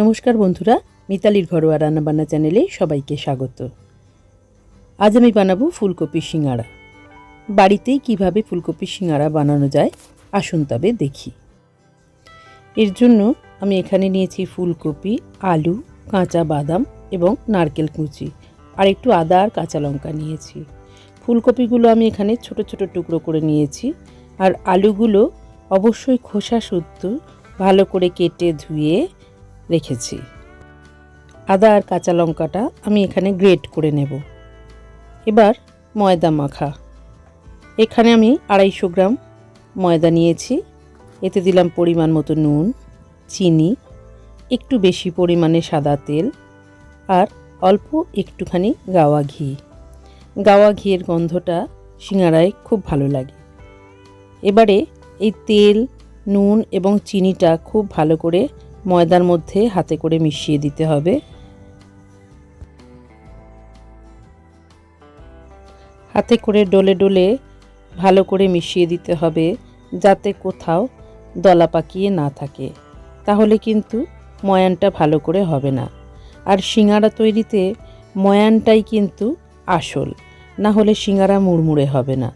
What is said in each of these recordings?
নমস্কার বন্ধুরা, মিতালির ঘরোয়া রান্নাবান্না চ্যানেলে সবাইকে স্বাগত। আজ আমি বানাবো ফুলকপি সিঙ্গাড়া। বাড়িতেই কীভাবে ফুলকপি সিঙ্গাড়া বানানো যায়, আসুন তবে দেখি। এর জন্য আমি এখানে নিয়েছি ফুলকপি, আলু, কাঁচা বাদাম এবং নারকেল কুচি, আর একটু আদা আর কাঁচা লঙ্কা নিয়েছি। ফুলকপিগুলো আমি এখানে ছোট ছোট টুকরো করে নিয়েছি, আর আলুগুলো অবশ্যই খোসা শুদ্ধ, ভালো করে কেটে ধুয়ে রেখেছি। আদা আর কাঁচা লঙ্কাটা আমি এখানে গ্রেট করে নেব। এবার ময়দা মাখা। এখানে আমি আড়াইশো গ্রাম ময়দা নিয়েছি। এতে দিলাম পরিমাণ মতো নুন, চিনি, একটু বেশি পরিমাণে সাদা তেল আর অল্প একটুখানি গাওয়া ঘি। গাওয়া ঘিয়ের গন্ধটা সিঙ্গারায় খুব ভালো লাগে। এবারে এই তেল, নুন এবং চিনিটা খুব ভালো করে ময়দার মধ্যে হাতে করে মিশিয়ে দিতে হবে। হাতে করে ডলে ডলে ভালো করে মিশিয়ে দিতে হবে যাতে কোথাও দলা পাকিয়ে না থাকে। তাহলে কিন্তু ময়ানটা ভালো করে হবে না। আর সিঙ্গারা তৈরিতে ময়ানটাই কিন্তু আসল। না হলে সিঙ্গারা মুড়মুড়ে হবে না।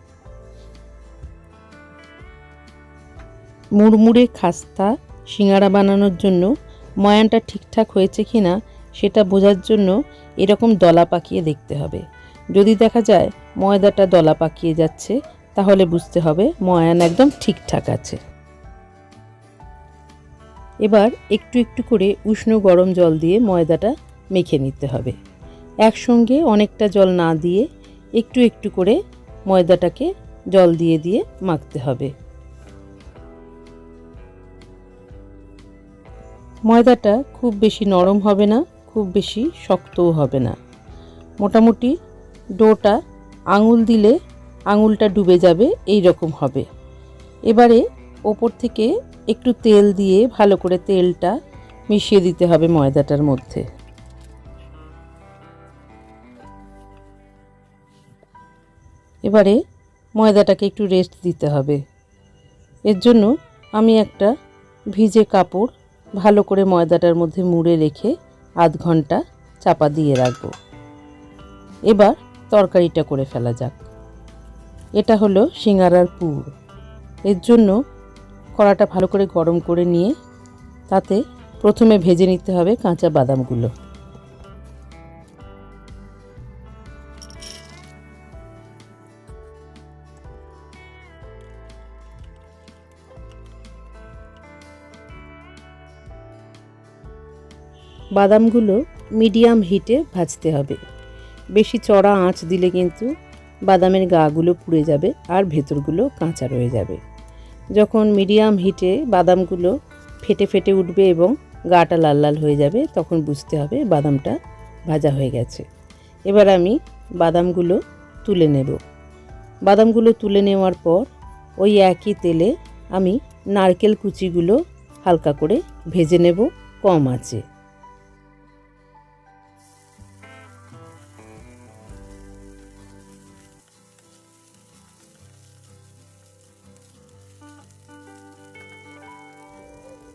মুড়মুড়ে খাস্তা সিঙ্গারা বানানোর জন্য ময়ানটা ঠিকঠাক হয়েছে কি না সেটা বোঝার জন্য এরকম দলা পাকিয়ে দেখতে হবে। যদি দেখা যায় ময়দাটা দলা পাকিয়ে যাচ্ছে, তাহলে বুঝতে হবে ময়ান একদম ঠিকঠাক আছে। এবার একটু একটু করে উষ্ণ গরম জল দিয়ে ময়দাটা মেখে নিতে হবে। একসঙ্গে অনেকটা জল না দিয়ে একটু একটু করে ময়দাটাকে জল দিয়ে দিয়ে মাখতে হবে। ময়দাটা খুব বেশি নরম হবে না, খুব বেশি শক্তও হবে না। মোটামুটি ডোটা আঙুল দিলে আঙুলটা ডুবে যাবে, এই রকম হবে। এবারে ওপর থেকে একটু তেল দিয়ে ভালো করে তেলটা মিশিয়ে দিতে হবে ময়দাটার মধ্যে। এবারে ময়দাটাকে একটু রেস্ট দিতে হবে। এর জন্য আমি একটা ভিজে কাপড় ভালো করে ময়দাটার মধ্যে মুড়ে রেখে আধ ঘণ্টা চাপা দিয়ে রাখব। এবার তরকারিটা করে ফেলা যাক। এটা হলো সিঙ্গারার পুর। এর জন্য কড়াটা ভালো করে গরম করে নিয়ে তাতে প্রথমে ভেজে নিতে হবে কাঁচা বাদামগুলো। বাদামগুলো মিডিয়াম হিটে ভাজতে হবে। বেশি চড়া আঁচ দিলে কিন্তু বাদামের গাগুলো পুড়ে যাবে আর ভেতরগুলো কাঁচা রয়ে যাবে। যখন মিডিয়াম হিটে বাদামগুলো ফেটে ফেটে উঠবে এবং গাটা লাল লাল হয়ে যাবে, তখন বুঝতে হবে বাদামটা ভাজা হয়ে গেছে। এবার আমি বাদামগুলো তুলে নেব। বাদামগুলো তুলে নেওয়ার পর ওই একই তেলে আমি নারকেল কুচিগুলো হালকা করে ভেজে নেব কম আছে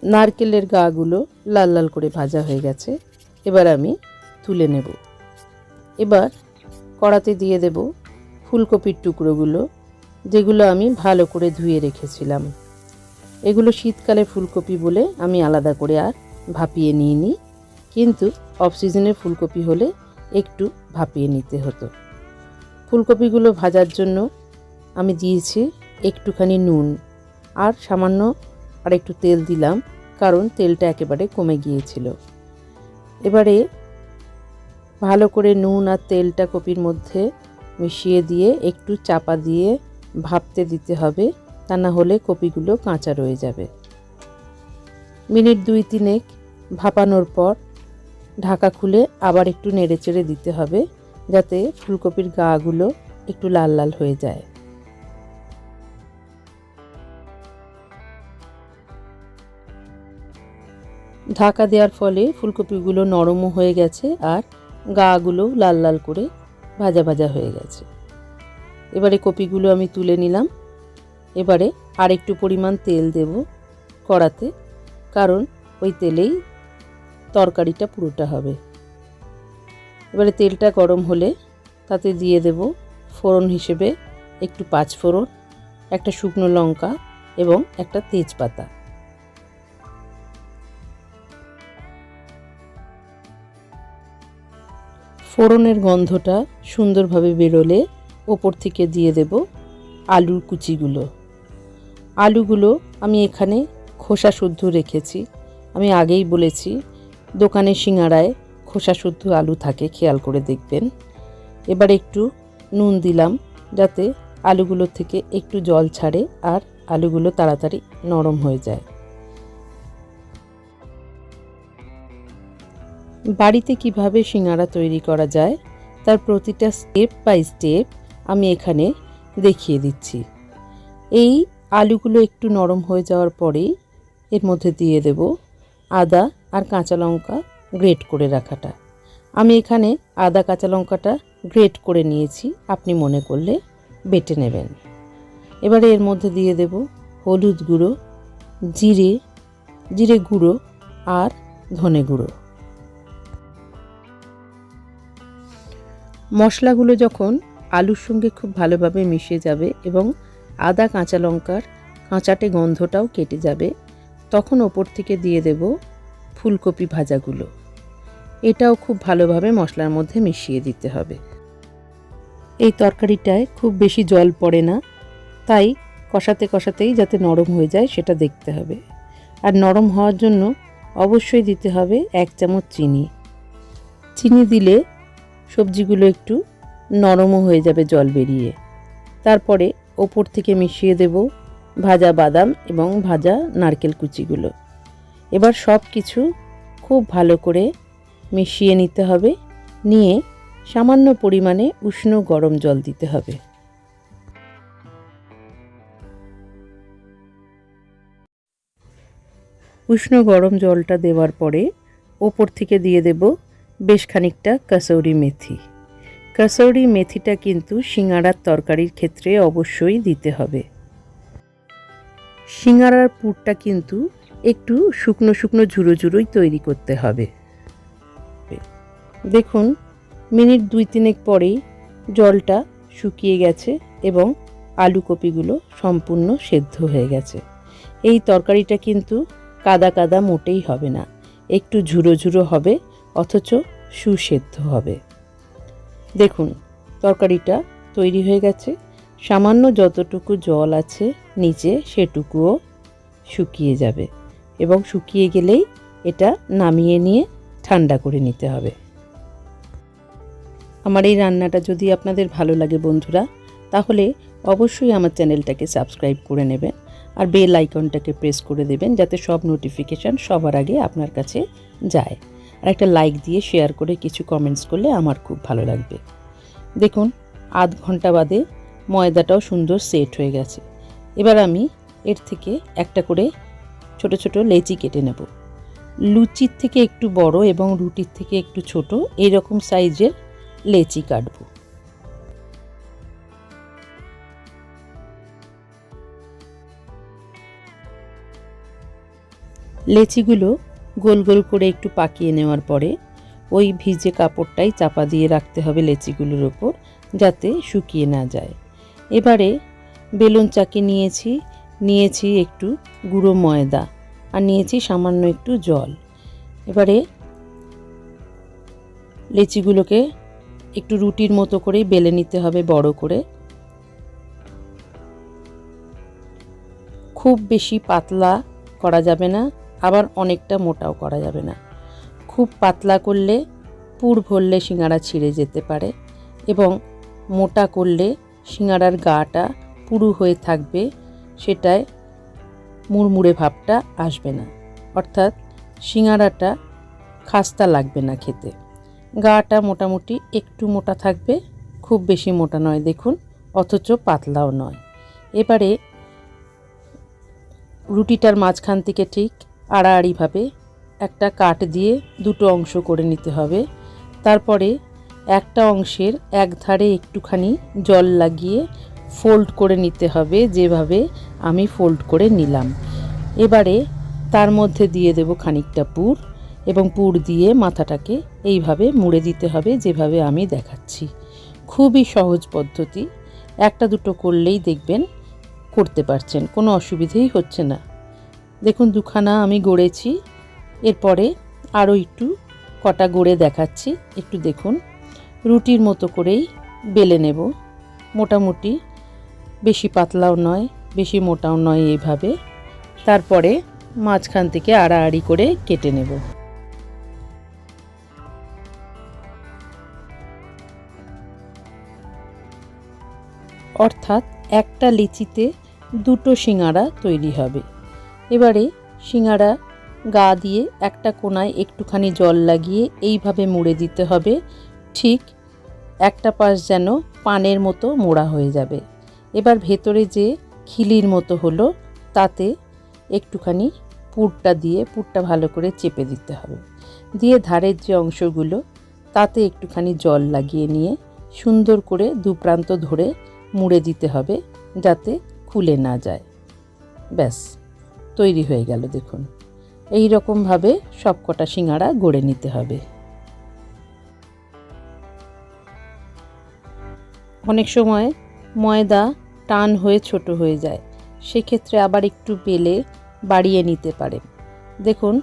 নারকেলের গাগুলো লাল লাল করে ভাজা হয়ে গেছে। এবার আমি তুলে নেব। এবার কড়াতে দিয়ে দেব ফুলকপির টুকরোগুলো, যেগুলো আমি ভালো করে ধুয়ে রেখেছিলাম। এগুলো শীতকালে ফুলকপি বলে আমি আলাদা করে আর ভাপিয়ে নিইনি। কিন্তু অফ সিজনে ফুলকপি হলে একটু ভাপিয়ে নিতে হতো। ফুলকপিগুলো ভাজার জন্য আমি দিয়েছি একটুখানি নুন আর সামান্য আর একটু তেল দিলাম, কারণ তেলটা একেবারে কমে গিয়েছিল। এবারে ভালো করে নুন আর তেলটা কপির মধ্যে মিশিয়ে দিয়ে একটু চাপা দিয়ে ভাপতে দিতে হবে, তা না হলে কপিগুলো কাঁচা রয়ে যাবে। মিনিট দুই তিনেক ভাপানোর পর ঢাকা খুলে আবার একটু নেড়েচেড়ে দিতে হবে, যাতে ফুলকপির গাগুলো একটু লাল লাল হয়ে যায়। ঢাকা দেওয়ার ফলে ফুলকপিগুলো নরমও হয়ে গেছে আর গাগুলো লাল লাল করে ভাজা ভাজা হয়ে গেছে। এবারে কপিগুলো আমি তুলে নিলাম। এবারে আর একটু পরিমাণ তেল দেব কড়াতে, কারণ ওই তেলেই তরকারিটা পুরোটা হবে। এবারে তেলটা গরম হলে তাতে দিয়ে দেব ফোড়ন হিসেবে একটু পাঁচ ফোড়ন একটা শুকনো লঙ্কা এবং একটা তেজপাতা। ফোড়নের গন্ধটা সুন্দরভাবে বেরোলে ওপর থেকে দিয়ে দেব আলুর কুচিগুলো। আলুগুলো আমি এখানে খোসা শুদ্ধ রেখেছি। আমি আগেই বলেছি, দোকানে সিঙাড়ায় খোসা শুদ্ধ আলু থাকে, খেয়াল করে দেখবেন। এবার একটু নুন দিলাম যাতে আলুগুলো থেকে একটু জল ছাড়ে আর আলুগুলো তাড়াতাড়ি নরম হয়ে যায়। বাড়িতে কীভাবে সিঙ্গারা তৈরি করা যায়, তার প্রতিটা স্টেপ বাই স্টেপ আমি এখানে দেখিয়ে দিচ্ছি। এই আলুগুলো একটু নরম হয়ে যাওয়ার পরেই এর মধ্যে দিয়ে দেব আদা আর কাঁচা লঙ্কা গ্রেট করে রাখাটা। আমি এখানে আদা, কাঁচা লঙ্কাটা গ্রেট করে নিয়েছি, আপনি মনে করলে বেটে নেবেন। এবারে এর মধ্যে দিয়ে দেব হলুদ গুঁড়ো, জিরে জিরে গুঁড়ো আর ধনে গুঁড়ো। মশলাগুলো যখন আলুর সঙ্গে খুব ভালোভাবে মিশে যাবে এবং আদা কাঁচা লঙ্কার কাঁচাটে গন্ধটাও কেটে যাবে, তখন ওপর থেকে দিয়ে দেব ফুলকপি ভাজাগুলো। এটাও খুব ভালোভাবে মশলার মধ্যে মিশিয়ে দিতে হবে। এই তরকারিটায় খুব বেশি জল পড়ে না, তাই কষাতে কষাতেই যাতে নরম হয়ে যায় সেটা দেখতে হবে। আর নরম হওয়ার জন্য অবশ্যই দিতে হবে এক চামচ চিনি। চিনি দিলে সবজিগুলো একটু নরমও হয়ে যাবে জল বেরিয়ে। তারপরে ওপর থেকে মিশিয়ে দেব ভাজা বাদাম এবং ভাজা নারকেল কুচিগুলো। এবার সব কিছু খুব ভালো করে মিশিয়ে নিতে হবে। নিয়ে সামান্য পরিমাণে উষ্ণ গরম জল দিতে হবে। উষ্ণ গরম জলটা দেওয়ার পরে ওপর থেকে দিয়ে দেব বেশ খানিকটা কাসৌরি মেথি। কাসৌরি মেথিটা কিন্তু সিঙ্গারার তরকারির ক্ষেত্রে অবশ্যই দিতে হবে। সিঙ্গারার পুরটা কিন্তু একটু শুকনো শুকনো ঝুড়ো ঝুড়োই তৈরি করতে হবে। দেখুন, মিনিট দুই তিনেক পরেই জলটা শুকিয়ে গেছে এবং আলু কপিগুলো সম্পূর্ণ সেদ্ধ হয়ে গেছে। এই তরকারিটা কিন্তু কাদা কাদা মোটেই হবে না। একটু ঝুড়ো ঝুড়ো হবে অথচ সুসেদ্ধ হবে। দেখুন, তরকারিটা তৈরি হয়ে গেছে। সামান্য যতটুকু জল আছে নিচে সেটুকুও শুকিয়ে যাবে এবং শুকিয়ে গেলেই এটা নামিয়ে নিয়ে ঠান্ডা করে নিতে হবে। আমার এই রান্নাটা যদি আপনাদের ভালো লাগে বন্ধুরা, তাহলে অবশ্যই আমার চ্যানেলটাকে সাবস্ক্রাইব করে নেবেন আর বেল আইকনটাকে প্রেস করে দেবেন যাতে সব নোটিফিকেশান সবার আগে আপনার কাছে যায়। আর একটা লাইক দিয়ে শেয়ার করে কিছু কমেন্টস করলে আমার খুব ভালো লাগবে। দেখুন, আধ ঘণ্টা বাদে ময়দাটাও সুন্দর সেট হয়ে গেছে। এবার আমি এর থেকে একটা করে ছোট ছোট লেচি কেটে নেব। লুচির থেকে একটু বড় এবং রুটির থেকে একটু ছোট রকম সাইজের লেচি কাটব। লেচিগুলো গোল গোল করে একটু পাকিয়ে নেওয়ার পরে ওই ভিজে কাপড়টাই চাপা দিয়ে রাখতে হবে লেচিগুলোর ওপর যাতে শুকিয়ে না যায়। এবারে বেলুন চাকি নিয়েছি নিয়েছি একটু গুঁড়ো ময়দা আর নিয়েছি সামান্য একটু জল। এবারে লেচিগুলোকে একটু রুটির মতো করেই বেলে নিতে হবে বড় করে। খুব বেশি পাতলা করা যাবে না। আবার অনেকটা মোটাও করা যাবে না। খুব পাতলা করলে পুর ভরলে সিঙ্গারা ছিঁড়ে যেতে পারে এবং মোটা করলে সিঙ্গারার গাটা পুরু হয়ে থাকবে সেটায় মুড়মুড়ে ভাবটা আসবে না। অর্থাৎ সিঙ্গারাটা খাস্তা লাগবে না খেতে। গাটা মোটামুটি একটু মোটা থাকবে, খুব বেশি মোটা নয় দেখুন, অথচ পাতলাও নয়। এবারে রুটিটার মাঝখান থেকে ঠিক আড়াআড়িভাবে একটা কাট দিয়ে দুটো অংশ করে নিতে হবে। তারপরে একটা অংশের এক ধারে একটুখানি জল লাগিয়ে ফোল্ড করে নিতে হবে যেভাবে আমি ফোল্ড করে নিলাম। এবারে তার মধ্যে দিয়ে দেব খানিকটা পুর এবং পুর দিয়ে মাথাটাকে এইভাবে মুড়ে দিতে হবে যেভাবে আমি দেখাচ্ছি। খুবই সহজ পদ্ধতি। একটা দুটো করলেই দেখবেন করতে পারছেন, কোনো অসুবিধেই হচ্ছে না। দেখুন, দুখানা আমি গড়েছি। এরপরে আরও একটু, কটা গড়ে দেখাচ্ছি। একটু দেখুন, রুটির মতো করেই বেলে নেব। মোটামুটি, বেশি পাতলাও নয়, বেশি মোটাও নয় এইভাবে। তারপরে মাঝখান থেকে আড়াআড়ি করে কেটে নেব। অর্থাৎ একটা লিচিতে দুটো সিঙাড়া তৈরি হবে। এবারে সিঙাড়া গা দিয়ে একটা কোনায় একটুখানি জল লাগিয়ে এইভাবে মুড়ে দিতে হবে। ঠিক একটা পাশ যেন পানের মতো মোড়া হয়ে যাবে। এবার ভেতরে যে খিলির মতো হলো, তাতে একটুখানি পুরটা দিয়ে পুরটা ভালো করে চেপে দিতে হবে। দিয়ে ধারের যে অংশগুলো, তাতে একটুখানি জল লাগিয়ে নিয়ে সুন্দর করে দু প্রান্ত ধরে মুড়ে দিতে হবে যাতে খুলে না যায়। ব্যাস। তৈরি হয়ে গেল, দেখুন। এই রকমভাবে সব কটা সিঙাড়া গড়ে নিতে হবে। অনেক সময় ময়দা টান হয়ে ছোট হয়ে যায়, সেক্ষেত্রে আবার একটু বেলে বাড়িয়ে নিতে পারেন। দেখুন,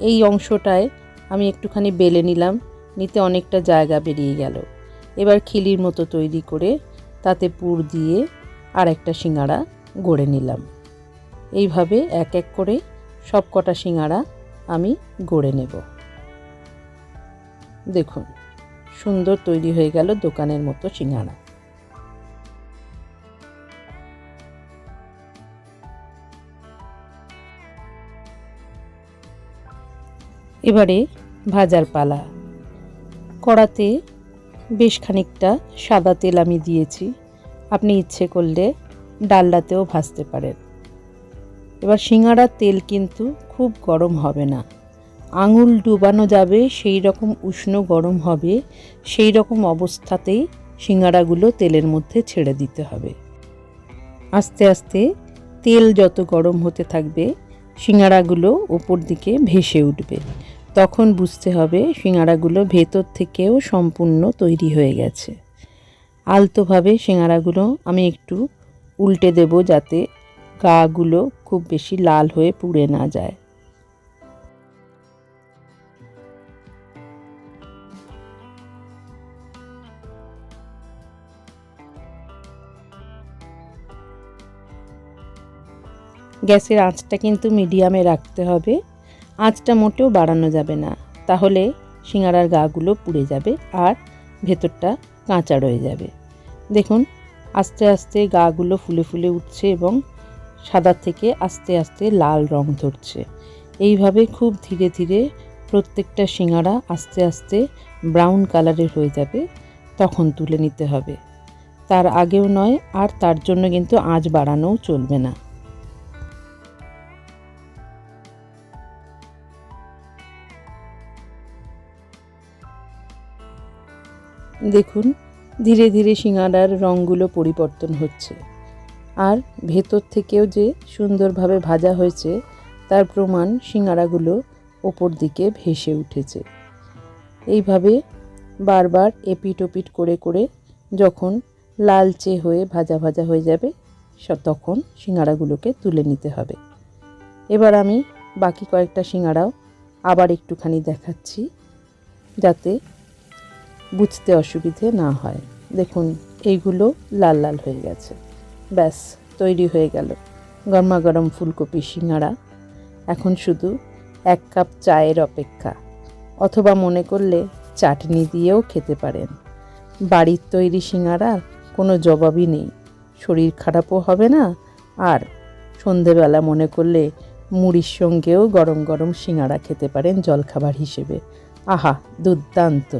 এই অংশটায় আমি একটুখানি বেলে নিলাম, নিতে অনেকটা জায়গা বেরিয়ে গেল। এবার খিলির মতো তৈরি করে তাতে পুর দিয়ে আর একটা সিঙাড়া গড়ে নিলাম। এইভাবে এক এক করে সব কটা সিঙাড়া আমি গড়ে নেব। দেখুন, সুন্দর তৈরি হয়ে গেল দোকানের মতো সিঙাড়া। এবারে ভাজার পালা। কড়াতে বেশ খানিকটা সাদা তেল আমি দিয়েছি। আপনি ইচ্ছে করলে ডালডাতেও ভাজতে পারেন। এবার সিঙাড়ার তেল কিন্তু খুব গরম হবে না। আঙুল ডুবানো যাবে, সেই রকম উষ্ণ গরম হবে, সেই রকম অবস্থাতেই সিঙাড়াগুলো তেলের মধ্যে ছেড়ে দিতে হবে। আস্তে আস্তে তেল যত গরম হতে থাকবে সিঙাড়াগুলো ওপর দিকে ভেসে উঠবে। তখন বুঝতে হবে সিঙাড়াগুলো ভেতর থেকেও সম্পূর্ণ তৈরি হয়ে গেছে। আলতোভাবে সিঙাড়াগুলো আমি একটু উল্টে দেব যাতে গাগুলো খুব বেশি লাল হয়ে পুড়ে না যায়। গ্যাসের আঁচটা কিন্তু মিডিয়ামে রাখতে হবে। আঁচটা মোটেও বাড়ানো যাবে না। তাহলে সিঙাড়ার গাগুলো পুড়ে যাবে আর ভেতরটা কাঁচা রয়ে যাবে। দেখুন, আস্তে আস্তে গাগুলো ফুলে ফুলে উঠছে এবং সাদা থেকে আস্তে আস্তে লাল রং ধরছে। এইভাবে খুব ধীরে ধীরে প্রত্যেকটা সিঙাড়া আস্তে আস্তে ব্রাউন কালারের হয়ে যাবে, তখন তুলে নিতে হবে। তার আগেও নয়, আর তার জন্য কিন্তু আঁচ বাড়ানোও চলবে না। দেখুন, ধীরে ধীরে সিঙাড়ার রঙগুলো পরিবর্তন হচ্ছে। আর ভেতর থেকেও যে সুন্দরভাবে ভাজা হয়েছে, তার প্রমাণ সিঙাড়াগুলো ওপর দিকে ভেসে উঠেছে। এইভাবে বারবার এপিট ওপিট করে করে যখন লালচে হয়ে ভাজা ভাজা হয়ে যাবে তখন সিঙাড়াগুলোকে তুলে নিতে হবে। এবার আমি বাকি কয়েকটা সিঙাড়াও আবার একটুখানি দেখাচ্ছি, যাতে বুঝতে অসুবিধে না হয়। দেখুন, এইগুলো লাল লাল হয়ে গেছে। ব্যাস, তৈরি হয়ে গেল। গরমা গরম ফুলকপি সিঙাড়া এখন শুধু এক কাপ চায়ের অপেক্ষা। অথবা মনে করলে চাটনি দিয়েও খেতে পারেন। বাড়ির তৈরি সিঙাড়া কোনো জবাবই নেই। শরীর খারাপও হবে না। আর সন্ধেবেলা মনে করলে মুড়ির সঙ্গেও গরম গরম সিঙাড়া খেতে পারেন জলখাবার হিসেবে। আহা, দুর্দান্ত!